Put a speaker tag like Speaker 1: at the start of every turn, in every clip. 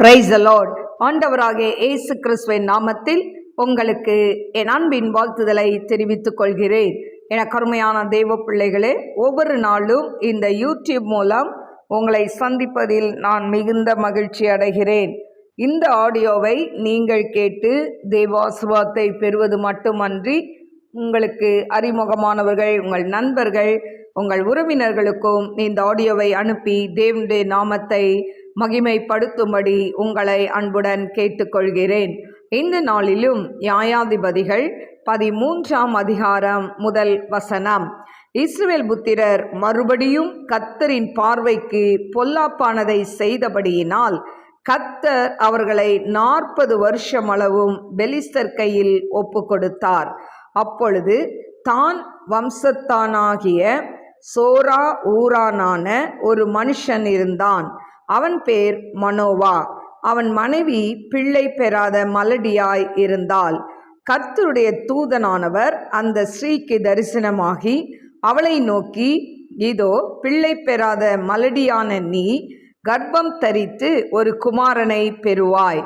Speaker 1: Price allot ஆண்டவராகிய இயேசு கிறிஸ்துவின் நாமத்தில் உங்களுக்கு என் அன்பின் வாழ்த்துதலை தெரிவித்துக் கொள்கிறேன். என கருமையான தெய்வ பிள்ளைகளே ஒவ்வொரு நாளும் இந்த யூடியூப் மூலம் உங்களை சந்திப்பதில் நான் மிகுந்த மகிழ்ச்சி அடைகிறேன். இந்த ஆடியோவை நீங்கள் கேட்டு தெய்வாசுவாத்தை பெறுவது மட்டுமன்றி உங்களுக்கு அறிமுகமானவர்கள் உங்கள் நண்பர்கள் உங்கள் உறவினர்களுக்கும் இந்த ஆடியோவை அனுப்பி தேவனுடைய நாமத்தை மகிமைப்படுத்தும்படி உங்களை அன்புடன் கேட்டுக்கொள்கிறேன். இந்த நாளிலும் நியாயாதிபதிகள் பதிமூன்றாம் அதிகாரம் முதல் வசனம். இஸ்ரேல் புத்திரர் மறுபடியும் கத்தரின் பார்வைக்கு பொல்லாப்பானதை செய்தபடியினால் கத்தர் அவர்களை நாற்பது வருஷமளவும் பெலிஸ்தர் கையில் ஒப்பு கொடுத்தார் அப்பொழுது தான் வம்சத்தானாகிய சோரா ஊரானான ஒரு மனுஷன் இருந்தான். அவன் பேர் மனோவா. அவன் மனைவி பிள்ளை பெறாத மலடியாய் இருந்தாள். கர்த்தருடைய தூதனானவர் அந்த ஸ்ரீக்கு தரிசனமாகி அவளை நோக்கி இதோ பிள்ளை பெறாத மலடியான நீ கர்ப்பம் தரித்து ஒரு குமாரனை பெறுவாய்.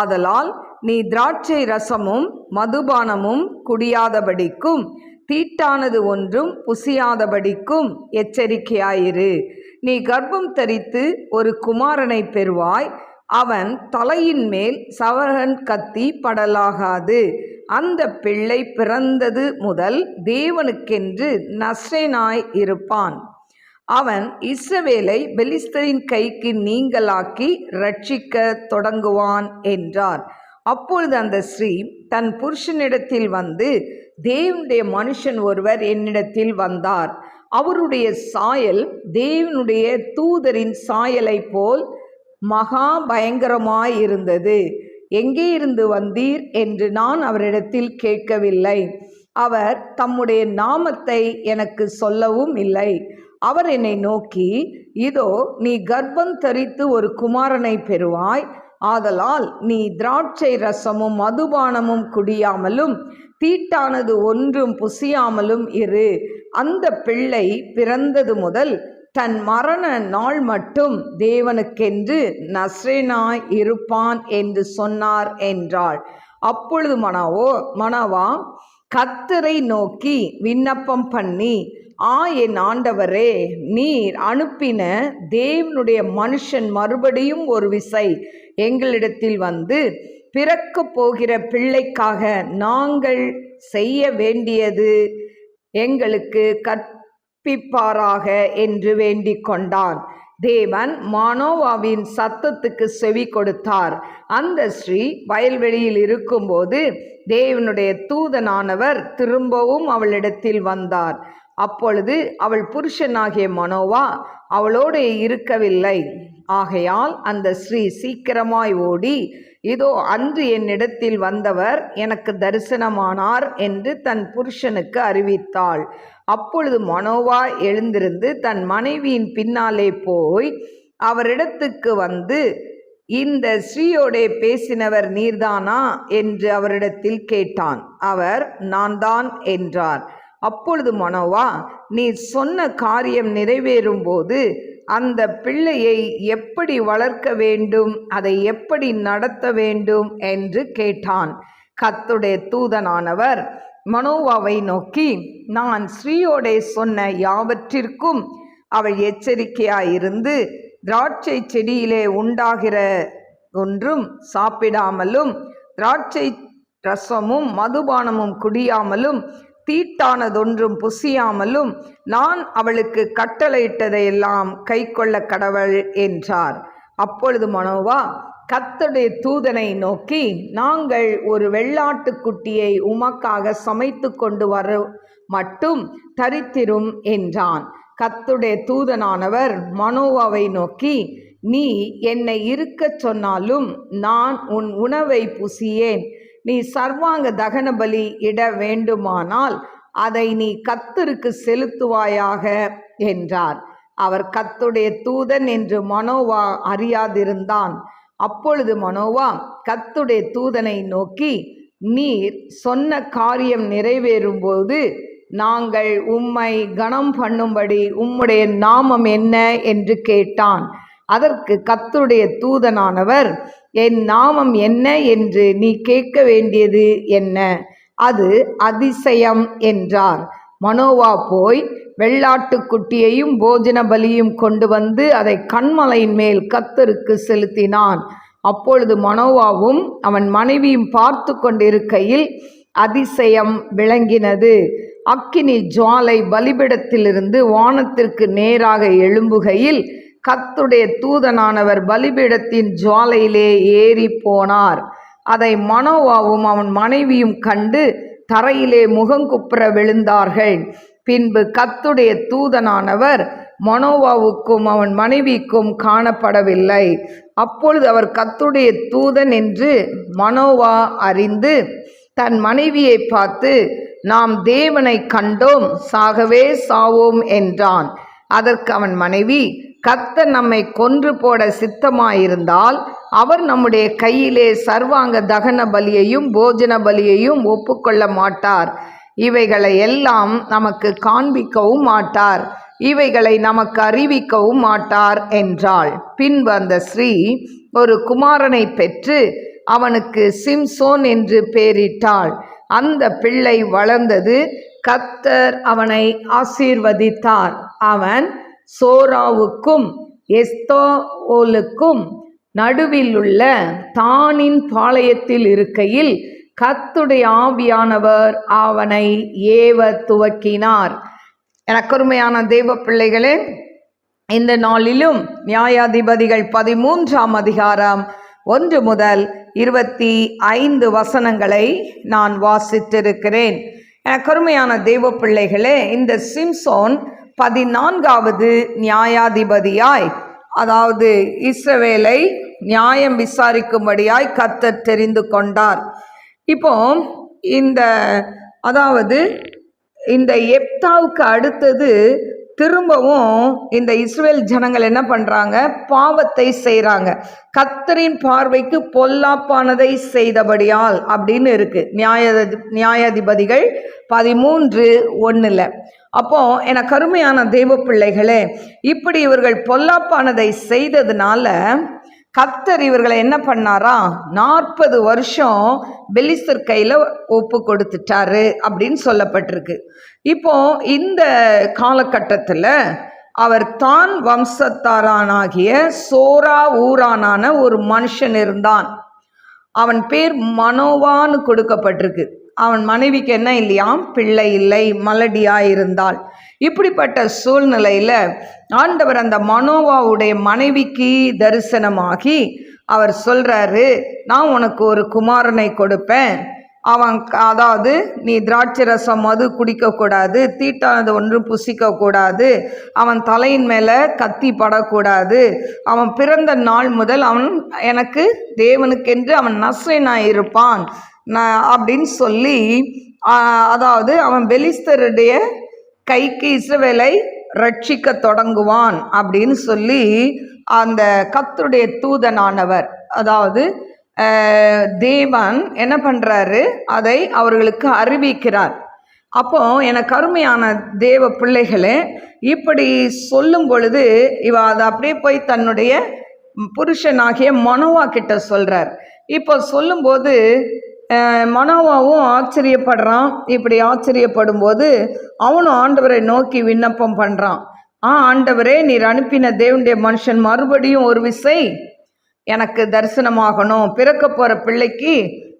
Speaker 1: ஆதலால் நீ திராட்சை ரசமும் மதுபானமும் குடியாதபடிக்கும் தீட்டானது ஒன்றும் புசியாதபடிக்கும் எச்சரிக்கையாயிரு. நீ கர்ப்பம் தரித்து ஒரு குமாரனை பெறுவாய். அவன் தலையின் மேல் சவரன் கத்தி படலாகாது. அந்த பிள்ளை பிறந்தது முதல் தேவனுக்கென்று நஸ்ரேனாய் இருப்பான். அவன் இஸ்ரவேலை பெலிஸ்தரின் கைக்கு நீங்களாக்கி ரட்சிக்க தொடங்குவான் என்றார். அப்பொழுது அந்த ஸ்ரீ தன் புருஷனிடத்தில் வந்து தேவனுடைய மனுஷன் ஒருவர் என்னிடத்தில் வந்தார். அவருடைய சாயல் தேவனுடைய தூதரின் சாயலை போல் மகா பயங்கரமாயிருந்தது எங்கே இருந்து வந்தீர்? என்று நான் அவரிடத்தில் கேட்கவில்லை. அவர் தம்முடைய நாமத்தை எனக்கு சொல்லவும் இல்லை. அவர் என்னை நோக்கி இதோ நீ கர்ப்பம் தரித்து ஒரு குமாரனை பெறுவாய். ஆதலால் நீ திராட்சை ரசமும் மதுபானமும் குடியாமலும் தீட்டானது ஒன்றும் புசியாமலும் இரு. அந்த பிள்ளை பிறந்தது முதல் தன் மரண நாள் மட்டும் தேவனுக்கென்று நஸ்ரேனாய் இருப்பான் என்று சொன்னார் என்றாள். அப்பொழுது மனாவோ மனவா கத்தரை நோக்கி விண்ணப்பம் பண்ணி ஆ என் ஆண்டவரே நீர் அனுப்பின தேவனுடைய மனுஷன் மறுபடியும் ஒரு விசை எங்களிடத்தில் வந்து பிறக்க போகிற பிள்ளைக்காக நாங்கள் செய்ய வேண்டியது எங்களுக்கு கற்பிப்பாராக என்று வேண்டிக் கொண்டான். தேவன் மானோவாவின் சத்தத்துக்கு செவி கொடுத்தார். அந்த ஸ்ரீ வயல்வெளியில் இருக்கும்போது தேவனுடைய தூதனானவர் திரும்பவும் அவளிடத்தில் வந்தார். அப்பொழுது அவள் புருஷனாகிய மனோவா அவளோடு இருக்கவில்லை. ஆகையால் அந்த ஸ்ரீ சீக்கிரமாய் ஓடி இதோ அன்று என்னிடத்தில் வந்தவர் எனக்கு தரிசனமானார் என்று தன் புருஷனுக்கு அறிவித்தாள். அப்பொழுது மனோவா எழுந்திருந்து தன் மனைவியின் பின்னாலே போய் அவரிடத்துக்கு வந்து இந்த ஸ்ரீயோடே பேசினவர் நீர்தானா? என்று அவரிடத்தில் கேட்டான். அவர் நான் தான் என்றார். அப்பொழுது மனோவா நீ சொன்ன காரியம் நிறைவேறும் போது அந்த பிள்ளையை எப்படி வளர்க்க வேண்டும் அதை எப்படி நடத்த வேண்டும் என்று கேட்டான். கத்துடைய தூதனானவர் மனோவாவை நோக்கி நான் ஸ்ரீயோடே சொன்ன யாவற்றிற்கும் அவள் எச்சரிக்கையாயிருந்து திராட்சை செடியிலே உண்டாகிற ஒன்றும் சாப்பிடாமலும் திராட்சை ரசமும் மதுபானமும் குடியாமலும் தீட்டானதொன்றும் புசியாமலும் நான் அவளுக்கு கட்டளையிட்டதையெல்லாம் கை கொள்ள கடவுள் என்றார். அப்பொழுது மனோவா கத்தடைய தூதனை நோக்கி நாங்கள் ஒரு வெள்ளாட்டுக்குட்டியை உமக்காக சமைத்து கொண்டு வர மட்டும் தரித்திரும் என்றான். கத்துடைய தூதனானவர் மனோவாவை நோக்கி நீ என்னை இருக்கச் சொன்னாலும் நான் உன் உணவை புசியேன். நீ சர்வாங்க தகன பலி இட வேண்டுமானால் அதை நீ கத்தருக்கு செலுத்துவாயாக என்றார். அவர் கத்துடைய தூதன் என்று மனோவா அறியாதிருந்தான். அப்பொழுது மனோவா கத்துடைய தூதனை நோக்கி நீர் சொன்ன காரியம் நிறைவேறும்போது நாங்கள் உம்மை கணம் பண்ணும்படி உம்முடைய நாமம் என்ன? என்று கேட்டான். அதற்கு கத்துடைய தூதனானவர் என் நாமம் என்ன என்று நீ கேட்க வேண்டியது என்ன? அது அதிசயம் என்றார். மனோவா போய் வெள்ளாட்டுக்குட்டியையும் போஜன பலியும் கொண்டு வந்து அதை கண்மலையின் மேல் கத்தருக்கு செலுத்தினான். அப்பொழுது மனோவாவும் அவன் மனைவியும் பார்த்து கொண்டிருக்கையில் அதிசயம் விளங்கினது. அக்கினி ஜுவாலை பலிபிடத்திலிருந்து வானத்திற்கு நேராக எழும்புகையில் கத்துடைய தூதனானவர் பலிபீடத்தின் ஜுவாலையிலே ஏறி போனார் அதை மனோவாவும் அவன் மனைவியும் கண்டு தரையிலே முகங்குப்புற விழுந்தார்கள். பின்பு கத்துடைய தூதனானவர் மனோவாவுக்கும் அவன் மனைவிக்கும் காணப்படவில்லை. அப்பொழுது அவர் கத்துடைய தூதன் என்று மனோவா அறிந்து தன் மனைவியை பார்த்து நாம் தேவனை கண்டோம் சாகவே சாவோம் என்றான். அதற்கு அவன் மனைவி கர்த்தர் நம்மை கொன்று போட சித்தமாயிருந்தால் அவர் நம்முடைய கையிலே சர்வாங்க தகன பலியையும் போஜன பலியையும் ஒப்புக்கொள்ள மாட்டார். இவைகளை எல்லாம் நமக்கு காண்பிக்கவும் மாட்டார். இவைகளை நமக்கு அறிவிக்கவும் மாட்டார் என்றாள். பின்பு அந்த ஸ்ரீ ஒரு குமாரனை பெற்று அவனுக்கு சிம்சோன் என்று பெயரிட்டாள். அந்த பிள்ளை வளர்ந்தது கத்தர் அவனை ஆசீர்வதித்தார். அவன் சோராவுக்கும் எஸ்தோலுக்கும் நடுவில் உள்ள தானின் பாளையத்தில் இருக்கையில் கத்துடைய ஆவியானவர் அவனை ஏவ துவக்கினார். எனக்கருமையான தெய்வ பிள்ளைகளே இந்த நாளிலும் நியாயாதிபதிகள் பதிமூன்றாம் அதிகாரம் ஒன்று முதல் இருபத்தி ஐந்து வசனங்களை நான் வாசித்திருக்கிறேன். எனக்கருமையான தெய்வ பிள்ளைகளே இந்த சிம்சோன் பதினான்காவது நியாயாதிபதியாய் அதாவது இஸ்ரவேலை நியாயம் விசாரிக்கும்படியாய் கத்தர் தெரிந்து கொண்டார். இப்போ இந்த அதாவது இந்த எப்தாவுக்கு அடுத்தது திரும்பவும் இந்த இஸ்ரேல் ஜனங்கள் என்ன பண்ணுறாங்க பாவத்தை செய்கிறாங்க கத்தரின் பார்வைக்கு பொல்லாப்பானதை செய்தபடியால் அப்படின்னு இருக்குது நியாய நியாயாதிபதிகள் பதிமூன்று ஒன்றில் அப்போ என கருமையான தெய்வ பிள்ளைகளே இப்படி இவர்கள் பொல்லாப்பானதை செய்ததுனால கத்தர் இவர்களை என்ன பண்ணாரா? நாற்பது வருஷம் பெலிஸ்தர் கையில் ஒப்பு கொடுத்துட்டாரு அப்படின்னு சொல்லப்பட்டிருக்கு. இப்போ இந்த காலகட்டத்தில் அவர் தான் வம்சத்தாரானாகிய சோரா ஊரானான ஒரு மனுஷன் இருந்தான். அவன் பேர் மனோவான்னு கொடுக்கப்பட்டிருக்கு. அவன் மனைவிக்கு என்ன இல்லையாம்? பிள்ளை இல்லை மலடியா இருந்தாள் இப்படிப்பட்ட சூழ்நிலையில் ஆண்டவர் அந்த மனோவாவுடைய மனைவிக்கு தரிசனமாகி அவர் சொல்கிறாரு நான் உனக்கு ஒரு குமாரனை கொடுப்பேன். அவன் அதாவது நீ திராட்சை ரசம் மது குடிக்கக்கூடாது தீட்டானது ஒன்றும் புசிக்கக்கூடாது அவன் தலையின் மேலே கத்தி படக்கூடாது. அவன் பிறந்த நாள் முதல் அவன் எனக்கு தேவனுக்கென்று அவன் நசைனாய் இருப்பான் அப்படின்னு சொல்லி அதாவது அவன் பெலிஸ்தருடைய கைக்கு இஸ்ரவேலை ரட்சிக்க தொடங்குவான் அப்படின்னு சொல்லி அந்த கத்துடைய தூதனானவர் அதாவது தேவன் என்ன பண்ணுறாரு அதை அவர்களுக்கு அறிவிக்கிறார். அப்போ எனக்கு அருமையான தேவ பிள்ளைகளே இப்படி சொல்லும் பொழுது இவ அதை அப்படியே போய் தன்னுடைய புருஷனாகிய மனோவா கிட்ட சொல்கிறார் இப்போ சொல்லும்போது மனோவாவும் ஆச்சரியப்படுறான். இப்படி ஆச்சரியப்படும் போது அவனும் ஆண்டவரை நோக்கி விண்ணப்பம் பண்ணுறான் ஆ ஆண்டவரே நீர் அனுப்பின தேவனுடைய மனுஷன் மறுபடியும் ஒரு விசை எனக்கு தரிசனமாகணும். பிறக்க போகிற பிள்ளைக்கு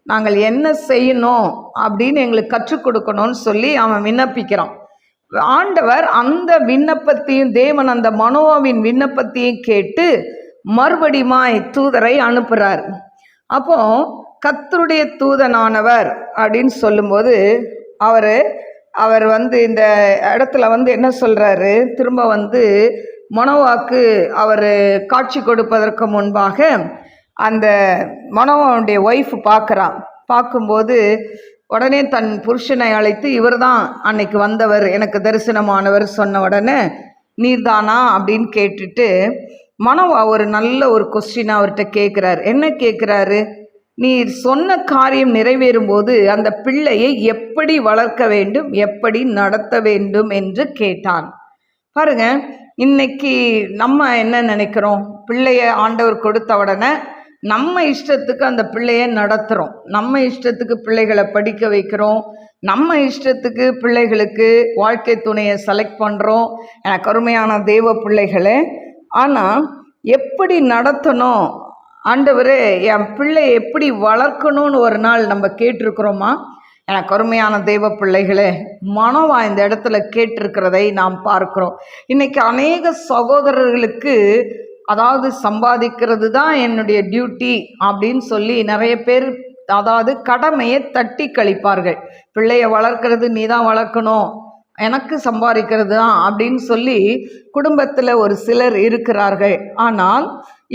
Speaker 1: நாங்கள் என்ன செய்யணும்? அப்படின்னு எங்களுக்கு கற்றுக் கொடுக்கணும்னு சொல்லி அவன் விண்ணப்பிக்கிறான். ஆண்டவர் அந்த விண்ணப்பத்தையும் தேவன் அந்த மனோவாவின் விண்ணப்பத்தையும் கேட்டு மறுபடியுமாய் தூதரை அனுப்புகிறார் அப்போ கத்தருடைய தூதனானவர் அப்படின்னு சொல்லும்போது அவர் அவர் வந்து இந்த இடத்துல வந்து என்ன சொல்கிறாரு திரும்ப வந்து மனோவாக்கு அவர் காட்சி கொடுப்பதற்கு முன்பாக அந்த மனோவாவுடைய ஒய்ஃப் பார்க்குறான். பார்க்கும்போது உடனே தன் புருஷனை அழைத்து இவர் தான் அன்னைக்கு வந்தவர் எனக்கு தரிசனமானவர் சொன்ன உடனே நீர்தானா அப்படின்னு கேட்டுட்டு மனோவா ஒரு நல்ல ஒரு கொஸ்டின் அவர்கிட்ட கேட்குறாரு. என்ன கேட்குறாரு? நீர் சொன்ன காரியம் நிறைவேறும் போது அந்த பிள்ளையை எப்படி வளர்க்க வேண்டும் எப்படி நடத்த வேண்டும் என்று கேட்டான். பாருங்க இன்னைக்கு நம்ம என்ன நினைக்கிறோம்? பிள்ளைய ஆண்டவர் கொடுத்த உடனே நம்ம இஷ்டத்துக்கு அந்த பிள்ளைய நடத்துகிறோம் நம்ம இஷ்டத்துக்கு பிள்ளைகளை படிக்க வைக்கிறோம். நம்ம இஷ்டத்துக்கு பிள்ளைகளுக்கு வாழ்க்கை துணையை செலக்ட் பண்ணுறோம் எனக்கு அருமையான தெய்வ பிள்ளைகளே ஆனால் எப்படி நடத்தணும்? ஆண்டவரே என் பிள்ளை எப்படி வளர்க்கணும்னு ஒரு நாள் நம்ம கேட்டிருக்கிறோமா? எனக்கு அருமையான தெய்வ பிள்ளைகளே மனம் இந்த இடத்துல கேட்டிருக்கிறதை நாம் பார்க்கிறோம். இன்னைக்கு அநேக சகோதரர்களுக்கு அதாவது சம்பாதிக்கிறது தான் என்னுடைய டியூட்டி அப்படின்னு சொல்லி நிறைய பேர் அதாவது கடமையை தட்டி கழிப்பார்கள். பிள்ளையை வளர்க்கறது நீ தான் வளர்க்கணும். எனக்கு சம்பாதிக்கிறது தான் அப்படின்னு சொல்லி குடும்பத்தில் ஒரு சிலர் இருக்கிறார்கள். ஆனால்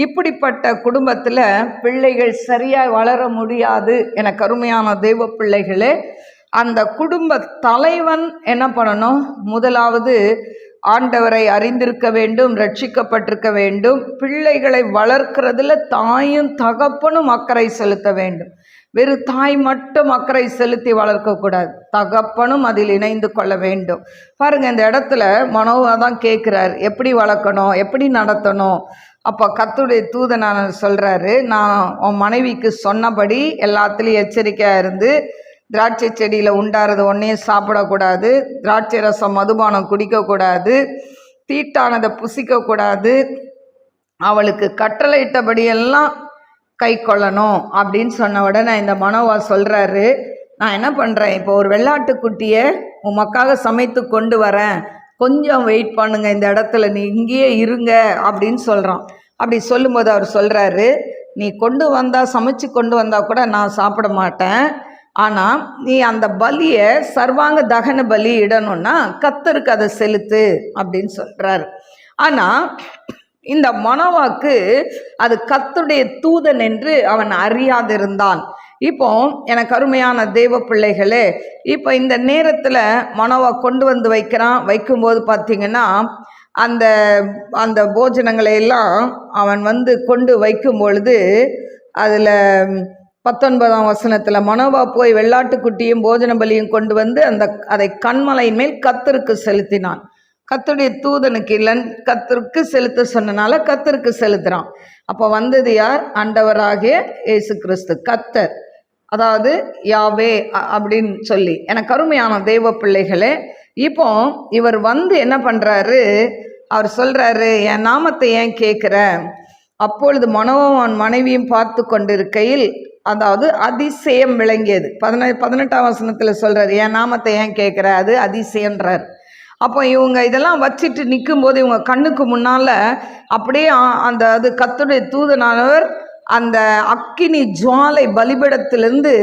Speaker 1: இப்படிப்பட்ட குடும்பத்தில் பிள்ளைகள் சரியாக வளர முடியாது என கருமையான தெய்வ பிள்ளைகளே அந்த குடும்ப தலைவன் என்ன பண்ணணும்? முதலாவது ஆண்டவரை அறிந்திருக்க வேண்டும் ரட்சிக்கப்பட்டிருக்க வேண்டும் பிள்ளைகளை வளர்க்கிறதுல தாயும் தகப்பனும் அக்கறை செலுத்த வேண்டும். வெறும் தாய் மட்டும் அக்கறை செலுத்தி வளர்க்கக்கூடாது தகப்பனும் அதில் இணைந்து கொள்ள வேண்டும். பாருங்க இந்த இடத்துல மனோவாக தான் கேட்குறாரு எப்படி வளர்க்கணும்? எப்படி நடத்தணும்? அப்போ கத்துடைய தூதனான சொல்கிறாரு நான் உன் மனைவிக்கு சொன்னபடி எல்லாத்துலேயும் எச்சரிக்கையாக இருந்து திராட்சை செடியில் உண்டாறது ஒன்றையும் சாப்பிடக்கூடாது. திராட்சை ரசம் மதுபானம் குடிக்கக்கூடாது. தீட்டானதை புசிக்கக்கூடாது. அவளுக்கு கட்டளையிட்டபடியெல்லாம் கை கொள்ளணும் அப்படின்னு சொன்ன உடனே இந்த மனோவா சொல்கிறாரு நான் என்ன பண்ணுறேன் இப்போ ஒரு வெள்ளாட்டுக்குட்டியை உமக்காக சமைத்து கொண்டு வரேன். கொஞ்சம் வெயிட் பண்ணுங்க இந்த இடத்துல நீ இங்கேயே இருங்க அப்படின்னு சொல்கிறான் அப்படி சொல்லும்போது அவர் சொல்கிறாரு நீ கொண்டு வந்தால் சமைச்சு கொண்டு வந்தால் கூட நான் சாப்பிட மாட்டேன். ஆனால் நீ அந்த பலியை சர்வாங்க தகன பலி இடணும்னா கத்தருக்கு அதை செலுத்து அப்படின்னு சொல்கிறாரு ஆனால் இந்த மனவாக்கு அது கத்துடைய தூதன் என்று அவன் அறியாதிருந்தான். இப்போ எனக்கு அருமையான தெய்வ பிள்ளைகளே இப்போ இந்த நேரத்தில் மனோவா கொண்டு வந்து வைக்கிறான். வைக்கும்போது பார்த்தீங்கன்னா அந்த அந்த போஜனங்களை எல்லாம் அவன் வந்து கொண்டு வைக்கும் பொழுது அதில் பத்தொன்பதாம் வசனத்தில் மனோவா போய் வெள்ளாட்டுக்குட்டியும் போஜன பலியும் கொண்டு வந்து அந்த அதை கண்மலையின் மேல் கத்தருக்கு செலுத்தினான். கத்தருடைய தூதனுக்கு இல்லைன்னு கத்தருக்கு செலுத்த சொன்னனால கத்தருக்கு செலுத்துகிறான் அப்போ வந்தது யார்? அண்டவராகிய இயேசு கிறிஸ்து கத்தர் அதாவது யாவே அப்படின்னு சொல்லி. எனக்கு அருமையான தெய்வ பிள்ளைகளே இப்போ இவர் வந்து என்ன பண்ணுறாரு அவர் சொல்கிறாரு என் நாமத்தை ஏன் கேட்குற? அப்பொழுது மனோவன் மனைவியும் பார்த்து கொண்டிருக்கையில் அதாவது அதிசயம் விளங்கியது. பதினெ பதினெட்டாம் வசனத்தில் சொல்கிறார் என் நாமத்தை ஏன் கேட்குற? அது அதிசயன்றார் அப்போ இவங்க இதெல்லாம் வச்சுட்டு நிற்கும்போது இவங்க கண்ணுக்கு முன்னால் அப்படியே அந்த அது கத்துடைய தூதனானவர் அந்த அக்கினி ஜுவாலை பலிபீடத்திலிருந்து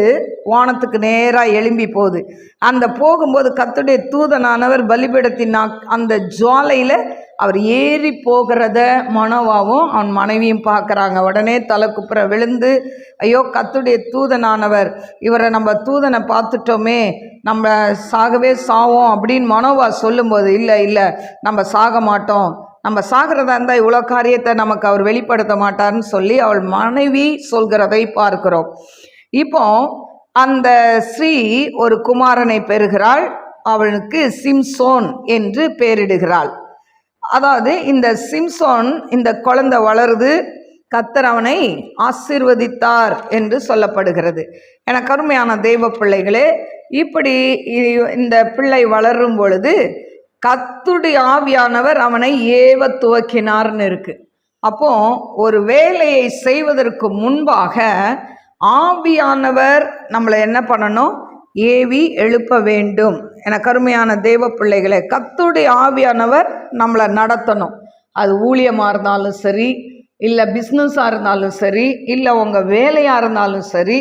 Speaker 1: வானத்துக்கு நேராக எழும்பி போகுது. அந்த போகும்போது கத்துடைய தூதனானவர் பலிபிடத்தின் அந்த ஜுவாலையில் அவர் ஏறி போகிறத மனோவாவும் அவன் மனைவியும் பார்க்குறாங்க உடனே தலை குப்புற விழுந்து ஐயோ கத்துடைய தூதனானவர் இவரை நம்ம தூதனை பார்த்துட்டோமே நம்ம சாகவே சாவோம் அப்படின்னு மனோவா சொல்லும்போது இல்லை இல்லை நம்ம சாக மாட்டோம். நம்ம சாகிறதா இருந்தால் இவ்வளோ காரியத்தை நமக்கு அவர் வெளிப்படுத்த மாட்டார்னு சொல்லி அவள் மனைவி சொல்கிறதை பார்க்கிறோம். இப்போ அந்த ஸ்ரீ ஒரு குமாரனை பெறுகிறாள். அவனுக்கு சிம்சோன் என்று பெயரிடுகிறாள். அதாவது இந்த சிம்சோன் இந்த குழந்தை வளருது. கத்தர் அவனை ஆசிர்வதித்தார் என்று சொல்லப்படுகிறது. என கருமையான தெய்வ பிள்ளைகளே இப்படி இந்த பிள்ளை வளரும் பொழுது கத்துடைய ஆவியானவர் அவனை ஏவ துவக்கினார்னு இருக்கு. அப்போ ஒரு வேலையை செய்வதற்கு முன்பாக ஆவியானவர் நம்மளை என்ன பண்ணணும்? ஏவி எழுப்ப வேண்டும். என கருமையான தெய்வ பிள்ளைகளை கத்துடைய ஆவியானவர் நம்மளை நடத்தணும். அது ஊழியமாக இருந்தாலும் சரி இல்லை பிஸ்னஸாக இருந்தாலும் சரி இல்லை உங்கள் வேலையாக இருந்தாலும் சரி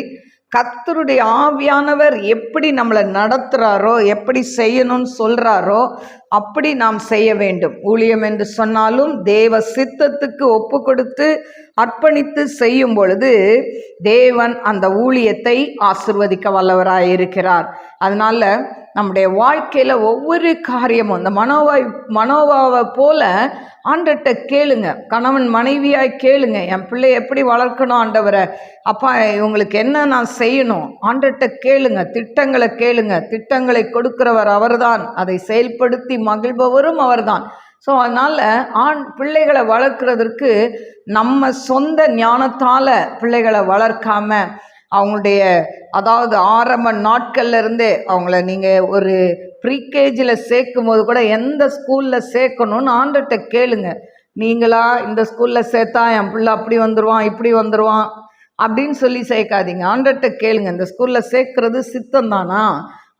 Speaker 1: கத்தருடைய ஆவியானவர் எப்படி நம்மளை நடத்துகிறாரோ எப்படி செய்யணும்னு சொல்கிறாரோ அப்படி நாம் செய்ய வேண்டும். ஊழியம் என்று சொன்னாலும் தேவ சித்தத்துக்கு ஒப்பு கொடுத்து அர்ப்பணித்து செய்யும் பொழுது தேவன் அந்த ஊழியத்தை ஆசிர்வதிக்க வல்லவராய் இருக்கிறார் அதனால நம்முடைய வாழ்க்கையில் ஒவ்வொரு காரியமும் அந்த மனோவாய் மனோவாவை போல ஆண்டட்ட கேளுங்க. கணவன் மனைவியாய் கேளுங்க. என் பிள்ளை எப்படி வளர்க்கணும் ஆண்டவரை? அப்பா இவங்களுக்கு என்ன நான் செய்யணும்? ஆண்டட்ட கேளுங்க. திட்டங்களை கேளுங்க. திட்டங்களை கொடுக்கிறவர் அவர்தான். அதை செயல்படுத்தி மகிழ்பவரும் அவர்தான். ஸோ அதனால் ஆண் பிள்ளைகளை வளர்க்குறதற்கு நம்ம சொந்த ஞானத்தால் பிள்ளைகளை வளர்க்காம அவங்களுடைய அதாவது ஆரம்ப நாட்கள்ல இருந்தே அவங்கள நீங்கள் ஒரு ப்ரீகேஜில் சேர்க்கும் போது கூட எந்த ஸ்கூலில் சேர்க்கணும்னு ஆண்டுகிட்ட கேளுங்க. நீங்களா இந்த ஸ்கூலில் சேர்த்தா என் பிள்ளை அப்படி வந்துடுவான் இப்படி வந்துடுவான் அப்படின்னு சொல்லி சேர்க்காதீங்க. ஆண்டர்கிட்ட கேளுங்க. இந்த ஸ்கூலில் சேர்க்கறது சித்தம் தானா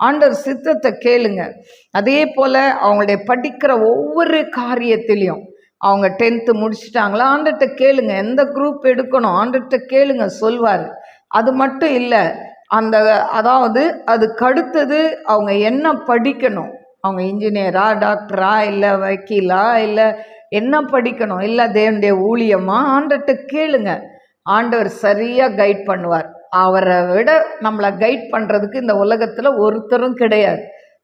Speaker 1: ஆண்டர் சித்தத்தை கேளுங்க. அதே போல் அவங்களுடைய படிக்கிற ஒவ்வொரு காரியத்திலையும் அவங்க டென்த்து முடிச்சிட்டாங்களா? ஆண்டர்கிட்ட கேளுங்க. எந்த குரூப் எடுக்கணும்? ஆண்டர்கிட்ட கேளுங்க. சொல்வார். அது மட்டும் இல்லை அந்த அதாவது அதுக்கு அடுத்தது அவங்க என்ன படிக்கணும்? அவங்க இன்ஜினியரா டாக்டரா இல்லை வக்கீலா இல்லை என்ன படிக்கணும்? இல்லை தேவனுடைய ஊழியமா? ஆண்டர்கிட்ட கேளுங்க. ஆண்டவர் சரியாக கைட் பண்ணுவார். அவரை விட நம்மளை கைட் பண்ணுறதுக்கு இந்த உலகத்தில் ஒருத்தரும் கிடையாது.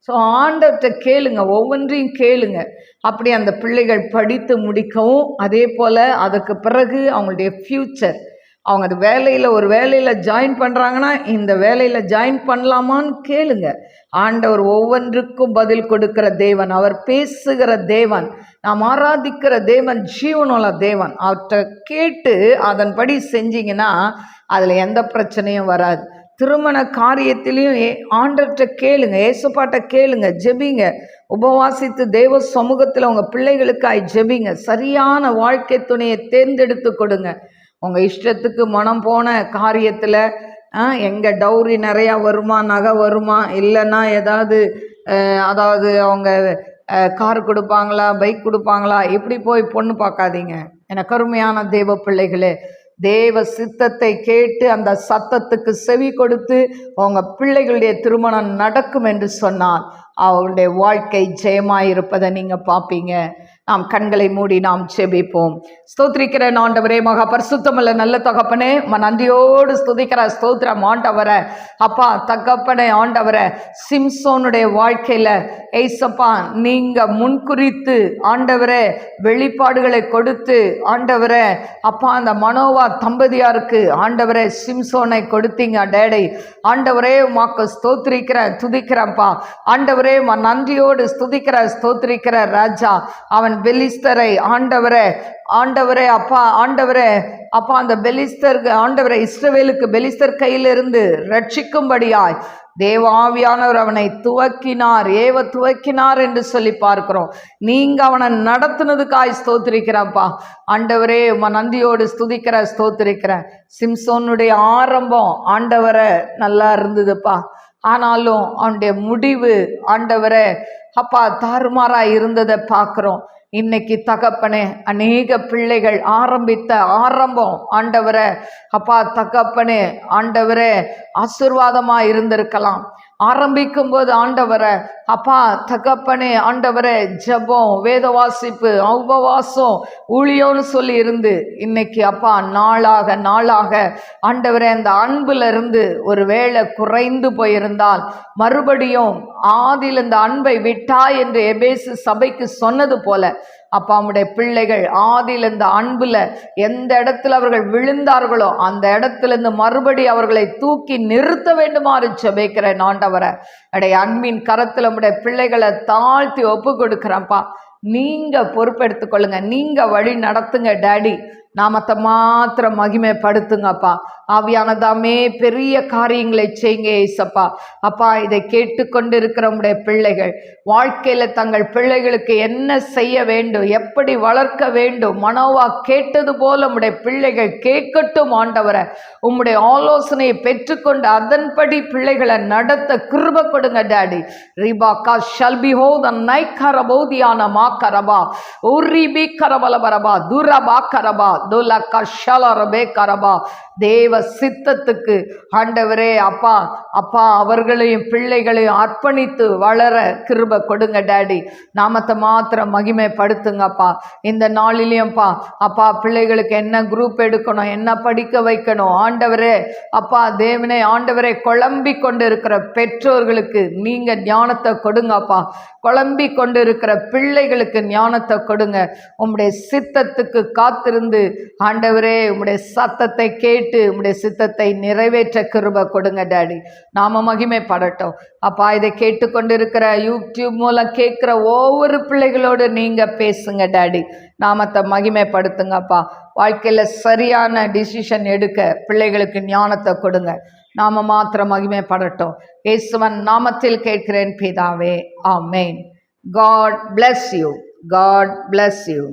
Speaker 1: ஸோ ஆண்டவர்கிட்ட கேளுங்க ஒவ்வொன்றையும் கேளுங்க. அப்படி அந்த பிள்ளைகள் படித்து முடிக்கவும் அதே போல் அதுக்கு பிறகு அவங்களுடைய ஃப்யூச்சர் அவங்க அது வேலையில் ஒரு வேலையில் ஜாயின் பண்ணுறாங்கன்னா இந்த வேலையில் ஜாயின் பண்ணலாமான்னு கேளுங்க. ஆண்டவர் ஒவ்வொன்றுக்கும் பதில் கொடுக்கிற தேவன் அவர் பேசுகிற தேவன் நாம் ஆராதிக்கிற தேவன் ஜீவனுள்ள தேவன். அவர்கிட்ட கேட்டு அதன்படி செஞ்சீங்கன்னா அதில் எந்த பிரச்சனையும் வராது. திருமண காரியத்திலையும் ஏ ஆண்டர்கிட்ட கேளுங்க ஏசுப்பாட்ட கேளுங்க ஜெபிங்க. உபவாசித்து தெய்வ சமூகத்தில் உங்கள் பிள்ளைகளுக்காய் ஜெபிங்க. சரியான வாழ்க்கை துணையை தேர்ந்தெடுத்து கொடுங்க. உங்கள் இஷ்டத்துக்கு மனம் போன காரியத்தில் எங்கே டௌரி நிறையா வருமா நகை வருமா இல்லைன்னா ஏதாவது அதாவது அவங்க கார் கொடுப்பாங்களா பைக் கொடுப்பாங்களா இப்படி போய் பொண்ணு பார்க்காதீங்க. எனக்கு அருமையான தெய்வ பிள்ளைகளே தேவ சித்தத்தை கேட்டு அந்த சத்தத்துக்கு செவி கொடுத்து உங்க பிள்ளைகளுடைய திருமணம் நடக்கும் என்று சொன்னால் அவளுடைய வாழ்க்கை ஜெயமாக இருப்பதை நீங்க பார்ப்பீங்க. நாம் கண்களை மூடி நாம் செபிப்போம் ஸ்தோத்திரிக்கிற ஆண்டவரே மகா பரிசுத்தமல்ல நல்ல தகப்பனே ம நன்றியோடு ஸ்துதிக்கிற ஸ்தோத்திரம் ஆண்டவரை. அப்பா தகப்பனே ஆண்டவரை சிம்சோனுடைய வாழ்க்கையில ஏசப்பா நீங்க முன்குறித்து ஆண்டவரே வெளிப்பாடுகளை கொடுத்து ஆண்டவரை அப்பா அந்த மனோவா தம்பதியாருக்கு ஆண்டவரே சிம்சோனை கொடுத்தீங்க டேடை. ஆண்டவரே உமாக்கு ஸ்தோத்திரிக்கிற துதிக்கிறப்பா ஆண்டவரே ம நன்றியோடு ஸ்துதிக்கிற ஸ்தோத்திரிக்கிற ராஜா அவன் பெலிஸ்தரை ஆண்டவரே ஆண்டவரே அப்பா ஆண்டவரே. அப்பா அந்த பெலிஸ்தர் ஆண்டவரை இஸ்ரவேலுக்கு பெலிஸ்தர் கையிலிருந்து ரட்சிக்கும்படியாய் தேவாவியானவர் அவனை துவக்கினார் ஏவ துவக்கினார் என்று சொல்லி பார்க்கிறோம். நீங்க அவனை நடத்துனதுக்காய் ஸ்தோத்திரிக்கிறப்பா ஆண்டவரே உம நந்தியோடு ஸ்துதிக்கிற ஸ்தோத்திரிக்கிற சிம்சோனுடைய ஆரம்பம் ஆண்டவரை நல்லா இருந்ததுப்பா. ஆனாலும் அவனுடைய முடிவு ஆண்டவரை அப்பா தாறுமாறா இருந்ததை பார்க்குறோம். இன்னைக்கு தகப்பனே அநேக பிள்ளைகள் ஆரம்பித்த ஆரம்பம் ஆண்டவரை அப்பா தகப்பனே ஆண்டவரே ஆசிர்வாதமா இருந்திருக்கலாம். ஆரம்பிக்கும் போது ஆண்டவரை அப்பா தகப்பனே ஆண்டவரே ஜெபம் வேத வாசிப்பு உபவாசம் ஊழியம்னு சொல்லி இருந்து இன்னைக்கு அப்பா நாளாக நாளாக ஆண்டவரே அந்த அன்புல இருந்து ஒரு வேளை குறைந்து போயிருந்தால் மறுபடியும் ஆதியில் இந்த அன்பை விட்டா என்று எபேசு சபைக்கு சொன்னது போல அப்பா அவனுடைய பிள்ளைகள் ஆதியில் இந்த அன்புல எந்த இடத்துல அவர்கள் விழுந்தார்களோ அந்த இடத்துல இருந்து மறுபடி அவர்களை தூக்கி நிறுத்த வேண்டுமாறு ஜெபிக்கிறேன் ஆண்டவரை. அடைய அன்பின் கரத்தில் உடைய பிள்ளைகளை தாழ்த்தி ஒப்பு கொடுக்குறேன்ப்பா. நீங்க பொறுப்பெடுத்து கொள்ளுங்க. நீங்க வழி நடத்துங்க டேடி. நாமத்தை மாத்திரம் மகிமைப்படுத்துங்கப்பா. ஆவியானதாமே பெரிய காரியங்களை செய்யுங்க ஏசப்பா. அப்பா இதை கேட்டுக்கொண்டு இருக்கிற உடைய பிள்ளைகள் வாழ்க்கையில தங்கள் பிள்ளைகளுக்கு என்ன செய்ய வேண்டும் எப்படி வளர்க்க வேண்டும் மனோவா கேட்டது போல உடைய பிள்ளைகள் கேட்கட்டும் ஆண்டவரை. உம்முடைய ஆலோசனையை பெற்றுக்கொண்டு அதன்படி பிள்ளைகளை நடத்த கிருப கொடுங்க டாடி. ரிபா கா ஷல்பி ஹோ த நைக்கர போதியான மா கரபா. உரிபி கரபல பரபா துரபா கரபா துல கஷலரபே கரபா. தேவ சித்தத்துக்கு ஆண்டவரே அப்பா அப்பா அவர்களையும் பிள்ளைகளையும் அர்ப்பணித்து வளர கிருப கொடுங்க டேடி. நாமத்தை மாத்திரம் மகிமைப்படுத்துங்கப்பா. இந்த நாளிலையும்ப்பா அப்பா பிள்ளைகளுக்கு என்ன குரூப் எடுக்கணும் என்ன படிக்க வைக்கணும்? ஆண்டவரே அப்பா தேவனை ஆண்டவரே குழம்பி கொண்டு இருக்கிற பெற்றோர்களுக்கு நீங்கள் ஞானத்தை கொடுங்கப்பா. குழம்பி கொண்டு இருக்கிற பிள்ளைகளுக்கு ஞானத்தை கொடுங்க. உம்முடைய சித்தத்துக்கு காத்திருந்து ஆண்டவரே உம்முடைய சத்தத்தை கேட்டு உம்முடைய சித்தத்தை நிறைவேற்ற கிருப கொடுங்க டேடி. நாம மகிமைப்படட்டும். அப்பா இதை கேட்டுக்கொண்டிருக்கிற யூடியூப் மூலம் கேட்குற ஒவ்வொரு பிள்ளைகளோடு நீங்க பேசுங்க டேடி. நாமத்தை மகிமைப்படுத்துங்கப்பா வாழ்க்கையில் சரியான டிசிஷன் எடுக்க பிள்ளைகளுக்கு ஞானத்தை கொடுங்க. நாம மாத்திரம் மகிமைப்படட்டும். இயேசுவன் நாமத்தில் கேட்கிறேன் பிதாவே ஆமேன். God bless you God bless you